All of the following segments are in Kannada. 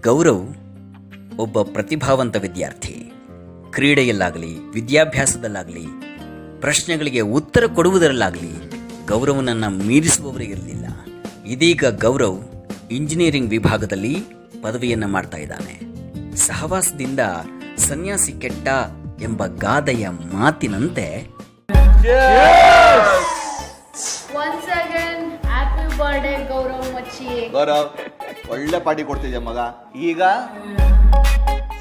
ಗೌರವ್ ಒಬ್ಬ ಪ್ರತಿಭಾವಂತ ವಿದ್ಯಾರ್ಥಿ. ಕ್ರೀಡೆಯಲ್ಲಾಗಲಿ, ವಿದ್ಯಾಭ್ಯಾಸದಲ್ಲಾಗಲಿ, ಪ್ರಶ್ನೆಗಳಿಗೆ ಉತ್ತರ ಕೊಡುವುದರಲ್ಲಾಗಲಿ ಗೌರವನನ್ನು ಮೀರಿಸುವವರಿಗಿರಲಿಲ್ಲ ಇದೀಗ ಗೌರವ್ ಇಂಜಿನಿಯರಿಂಗ್ ವಿಭಾಗದಲ್ಲಿ ಪದವಿಯನ್ನು ಮಾಡ್ತಾ ಇದ್ದಾನೆ. ಸಹವಾಸದಿಂದ ಸನ್ಯಾಸಿ ಕೆಟ್ಟ ಎಂಬ ಗಾದೆಯ ಮಾತಿನಂತೆ Once again, happy birthday, Gaurav Machi. Gaurav ಒಳ್ಳೆ ಪಾರ್ಟಿ ಕೊಡ್ತಿದ್ಯ ಮಗ? ಈಗ?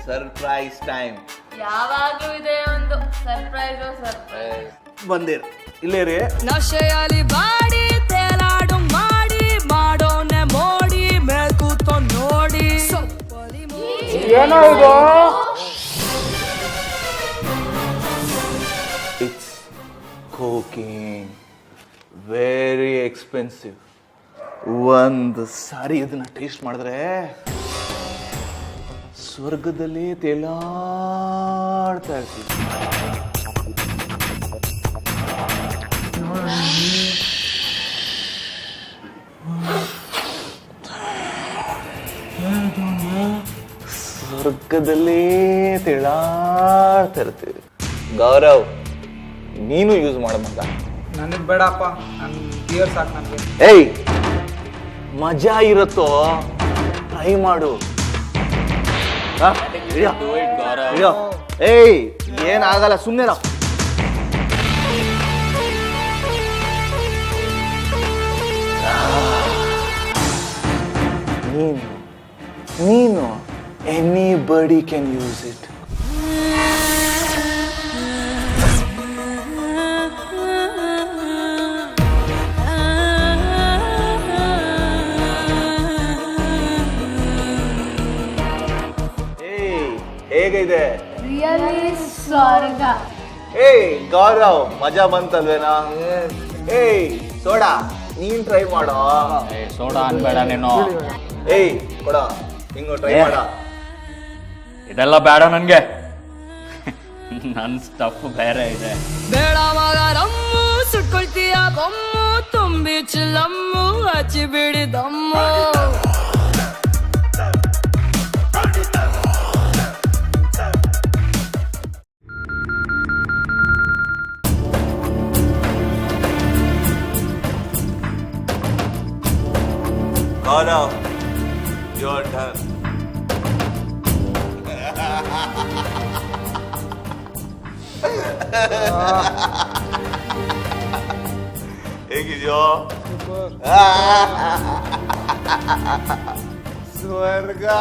ಸರ್ಪ್ರೈಸ್ ಟೈಮ್ ಯಾವಾಗಲೂ ಇದೆ ಒಂದು ಸರ್ಪ್ರೈಸ್ ಸರ್ಪ್ರೈಸ್ ಬಂದಿರ್. ಇಲ್ಲೇ ರೀ ನಶೆಯಲ್ಲಿ ಬಾಡಿ ತೇಲಾಡು ಮಾಡಿ ಮಾಡೋನೆ ಮೋಡಿ ಮೇಲ್ ಕೂತ ನೋಡಿ. ಸೊಪ್ಪಲಿ ಕುಕಿಂಗ್ ವೆರಿ ಎಕ್ಸ್ಪೆನ್ಸಿವ್ ಒಂದು ಸಾರಿ ಇದನ್ನ ಟೇಸ್ಟ್ ಮಾಡಿದ್ರೆ ಸ್ವರ್ಗದಲ್ಲಿ ತೇಲಾಡ್ತಾ ಇರ್ತೀವಿ. ಸ್ವರ್ಗದಲ್ಲಿ ತೇಲಾಡ್ತಾ ಇರ್ತೀವಿ. ಗೌರವ್ ನೀನು ಯೂಸ್ ಮಾಡ ಮಗ. ನನಗೆ ಬೇಡಪ್ಪ. ನನ್ನ ಬಿಯರ್ ಸಾಕು ನನಗೆ. ಏಯ್ ಮಜಾ ಇರುತ್ತೋ? ಟ್ರೈ ಮಾಡು. ಹಾ? ಇಳ್ಯೋ. ಇಳ್ಯೋ. ಏಯ್ ಏನಾಗಲ್ಲ ಸುಮ್ಮನೆ ನೀನು ನೀನು ಎನಿ ಬಡಿ ಕ್ಯಾನ್ ಯೂಸ್ ಇಟ್ ಸ್ವರ್ಗ. ಏಯ್ ಗೌರವ್ ಮಜಾ ಬಂತಲ್ವೇನಾ? ಏಯ್ ಸೋಡಾ ನೀನ್ ಟ್ರೈ ಮಾಡೋ. ಸೋಡಾ ಅನ್ಬೇಡ ನೀನು. ಏಯ್ ಕೊಡ ಹಿಂಗು ಟ್ರೈ ಮಾಡ. ಇದೆಲ್ಲ ಬೇಡ ನನ್ಗೆ. ನನ್ ಸ್ಟಫ್ ಬೇರೆ ಇದೆ. ಬೇಡ ಮಗ ರಮ್ಮು ಸುಟ್ಕೊಳ್ತೀಯ ಬೊಮ್ಮು ತುಂಬಿ ಚಿಲ್ಲಮ್ಮು ಹಚ್ಚಿ ಬಿಡಿ ದಮ್ಮು. Now out. You're done. Hey, gidiyor. Swerga.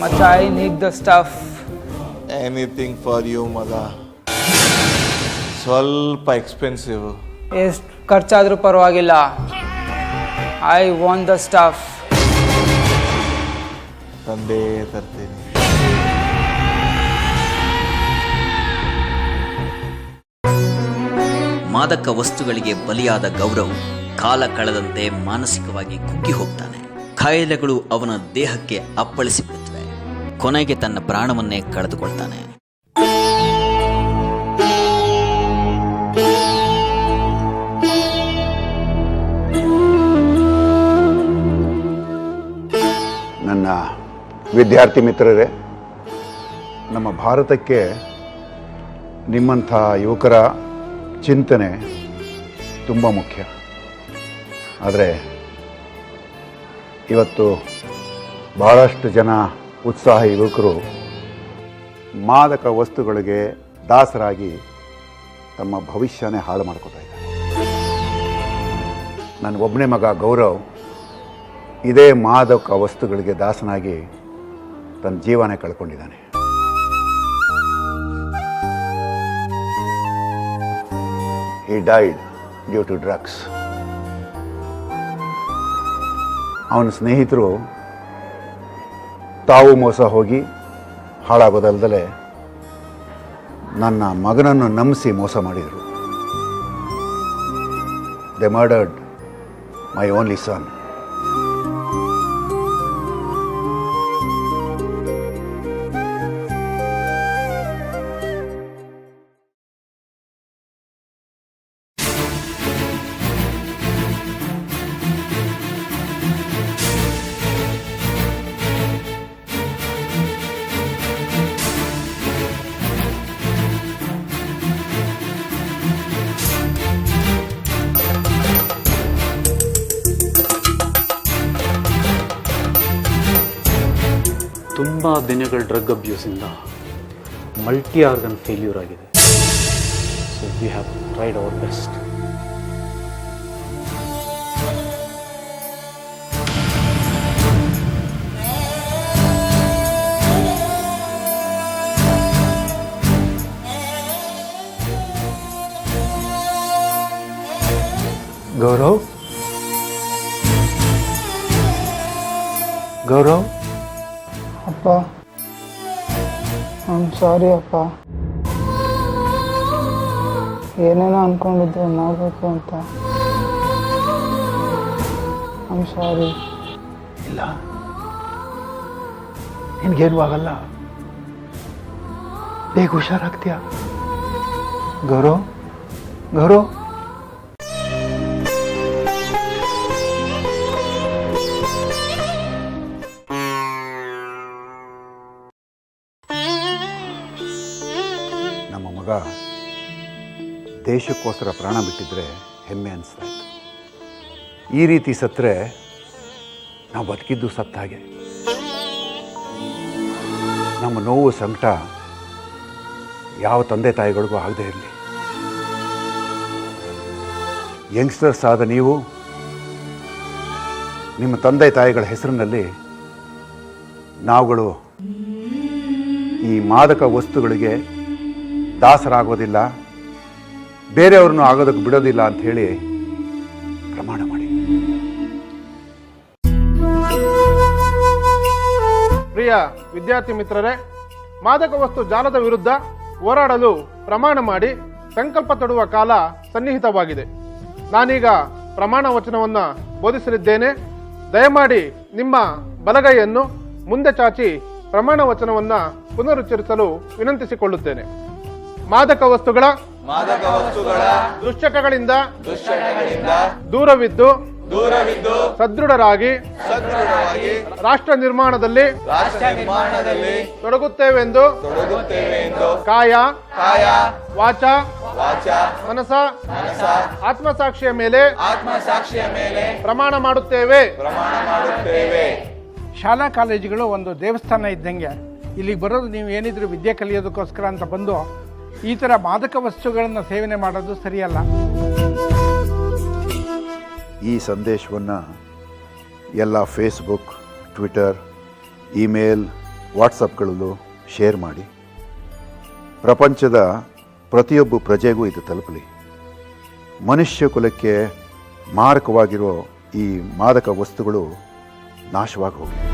Machai, I need the stuff. Anything for you ಮಗ. ಸ್ವಲ್ಪ ಎಕ್ಸ್ಪೆನ್ಸಿವ್ ಎಷ್ಟು ಖರ್ಚಾದರೂ ಪರವಾಗಿಲ್ಲ. ಐ ವಾಂಟ್ ದ ಸ್ಟಾಫ್ ತಂದೇ ತರ್ತೀನಿ. ಮಾದಕ ವಸ್ತುಗಳಿಗೆ ಬಲಿಯಾದ ಗೌರವ್ ಕಾಲ ಕಳೆದಂತೆ ಮಾನಸಿಕವಾಗಿ ಕುಗ್ಗಿ ಹೋಗ್ತಾನೆ. ಕಾಯಿಲೆಗಳು ಅವನ ದೇಹಕ್ಕೆ ಅಪ್ಪಳಿಸಿ ಬಿಡುತ್ತವೆ ಕೊನೆಗೆ ತನ್ನ ಪ್ರಾಣವನ್ನೇ ಕಳೆದುಕೊಳ್ತಾನೆ. ನನ್ನ ವಿದ್ಯಾರ್ಥಿ ಮಿತ್ರರೇ, ನಮ್ಮ ಭಾರತಕ್ಕೆ ನಿಮ್ಮಂಥ ಯುವಕರ ಚಿಂತನೆ ತುಂಬ ಮುಖ್ಯ. ಆದರೆ ಇವತ್ತು ಭಾಳಷ್ಟು ಜನ ಉತ್ಸಾಹಿ ಯುವಕರು ಮಾದಕ ವಸ್ತುಗಳಿಗೆ ದಾಸರಾಗಿ ತಮ್ಮ ಭವಿಷ್ಯನೇ ಹಾಳು ಮಾಡ್ಕೋತಾ ಇದ್ದಾರೆ. ನನ್ನ ಒಬ್ಬನೇ ಮಗ ಗೌರವ್. ಇದೇ ಮಾದಕ ವಸ್ತುಗಳಿಗೆ ದಾಸನಾಗಿ ತನ್ನ ಜೀವನ ಕಳ್ಕೊಂಡಿದ್ದಾನೆ. ಈ ಡೈಡ್ ಡ್ಯೂ ಟು ಡ್ರಗ್ಸ್ ಅವನ ಸ್ನೇಹಿತರು ತಾವು ಮೋಸ ಹೋಗಿ ಹಾಳಾಗೋದಲ್ದಲೆ ನನ್ನ ಮಗನನ್ನು ನಂಬಿಸಿ ಮೋಸ ಮಾಡಿದರು. ದೆ ಮರ್ಡರ್ಡ್ ಮೈ ಓನ್ಲಿ ಸನ್ ತುಂಬ ದಿನಗಳ ಡ್ರಗ್ ಅಬ್ಯೂಸಿಂದ ಮಲ್ಟಿ ಆರ್ಗನ್ ಫೇಲ್ಯೂರ್ ಆಗಿದೆ. So we have tried our best Gaurav? Gaurav? ಅಪ್ಪ. ಐ ಸಾರಿ ಅಪ್ಪ. ಏನೇನೋ ಅನ್ಕೊಂಡಿದ್ದೆ, ಮಾಡಬೇಕು ಅಂತ. ಐ ಸಾರಿ ಇಲ್ಲ. ನಿನ್ಗೇನು ಆಗಲ್ಲ. ಬೇಗ ಹುಷಾರಾಗ್ತೀಯ. ಗೌರವ್ ಗೌರವ್. ದೇಶಕ್ಕೋಸ್ಕರ ಪ್ರಾಣ ಬಿಟ್ಟಿದ್ರೆ ಹೆಮ್ಮೆ ಅನಿಸ್ತಾ ಈ ರೀತಿ ಸತ್ತರೆ ನಾವು ಬದುಕಿದ್ದು ಸತ್ತ ಹಾಗೆ. ನಮ್ಮ ನೋವು ಸಂಕಟ ಯಾವ ತಂದೆ ತಾಯಿಗಳಿಗೂ ಆಗದೇ ಇರಲಿ. ಯಂಗ್ಸ್ಟರ್ಸ್ ಆದ ನೀವು, ನಿಮ್ಮ ತಂದೆ ತಾಯಿಗಳ ಹೆಸರಿನಲ್ಲಿ ನಾವುಗಳು ಈ ಮಾದಕ ವಸ್ತುಗಳಿಗೆ ದಾಸರಾಗೋದಿಲ್ಲ, ಬೇರೆಯವ್ರನ್ನು ಆಗೋದಕ್ಕೆ ಬಿಡೋದಿಲ್ಲ ಅಂತ ಹೇಳಿ ಪ್ರಮಾಣ ಮಾಡಿ. ಪ್ರಿಯ ವಿದ್ಯಾರ್ಥಿ ಮಿತ್ರರೇ, ಮಾದಕ ವಸ್ತು ಜಾಲದ ವಿರುದ್ಧ ಹೋರಾಡಲು ಪ್ರಮಾಣ ಮಾಡಿ, ಸಂಕಲ್ಪ ತೊಡುವ ಕಾಲ ಸನ್ನಿಹಿತವಾಗಿದೆ. ನಾನೀಗ ಪ್ರಮಾಣ ವಚನವನ್ನು ಬೋಧಿಸಲಿದ್ದೇನೆ. ದಯಮಾಡಿ ನಿಮ್ಮ ಬಲಗೈಯನ್ನು ಮುಂದೆ ಚಾಚಿ ಪ್ರಮಾಣ ವಚನವನ್ನು ಪುನರುಚ್ಚರಿಸಲು ವಿನಂತಿಸಿಕೊಳ್ಳುತ್ತೇನೆ. ಮಾದಕ ವಸ್ತುಗಳ ಮಾದಕ ವಸ್ತುಗಳ ದುಶ್ಚಟಗಳಿಂದ ದುಶ್ಚಟಗಳಿಂದ ದೂರವಿದ್ದು ದೂರವಿದ್ದು ಸದೃಢರಾಗಿ ಸದೃಢವಾಗಿ ರಾಷ್ಟ್ರ ನಿರ್ಮಾಣದಲ್ಲಿ ರಾಷ್ಟ್ರ ನಿರ್ಮಾಣದಲ್ಲಿ ತೊಡಗುತ್ತೇವೆಂದು ತೊಡಗುತ್ತೇವೆ ಎಂದು ಕಾಯ ಕಾಯ ವಾಚ ವಾಚ ಮನಸ ಮನಸ ಆತ್ಮಸಾಕ್ಷಿಯ ಮೇಲೆ ಆತ್ಮಸಾಕ್ಷಿಯ ಮೇಲೆ ಪ್ರಮಾಣ ಮಾಡುತ್ತೇವೆ. ಪ್ರಮಾಣ ಮಾಡುತ್ತೇವೆ. ಶಾಲಾ ಕಾಲೇಜುಗಳು ಒಂದು ದೇವಸ್ಥಾನ ಇದ್ದಂಗೆ. ಇಲ್ಲಿಗೆ ಬರೋದು ನೀವು ಏನಿದ್ರು ವಿದ್ಯೆ ಕಲಿಯೋದಕ್ಕೋಸ್ಕರ ಅಂತ ಬಂದು ಈ ಥರ ಮಾದಕ ವಸ್ತುಗಳನ್ನು ಸೇವನೆ ಮಾಡೋದು ಸರಿಯಲ್ಲ. ಈ ಸಂದೇಶವನ್ನು ಎಲ್ಲ ಫೇಸ್ಬುಕ್ ಟ್ವಿಟರ್ ಇಮೇಲ್ ವಾಟ್ಸಪ್ಗಳಲ್ಲೂ ಶೇರ್ ಮಾಡಿ. ಪ್ರಪಂಚದ ಪ್ರತಿಯೊಬ್ಬ ಪ್ರಜೆಗೂ ಇದು ತಲುಪಲಿ. ಮನುಷ್ಯ ಕುಲಕ್ಕೆ ಮಾರಕವಾಗಿರೋ ಈ ಮಾದಕ ವಸ್ತುಗಳು ನಾಶವಾಗಿ ಹೋಗಲಿ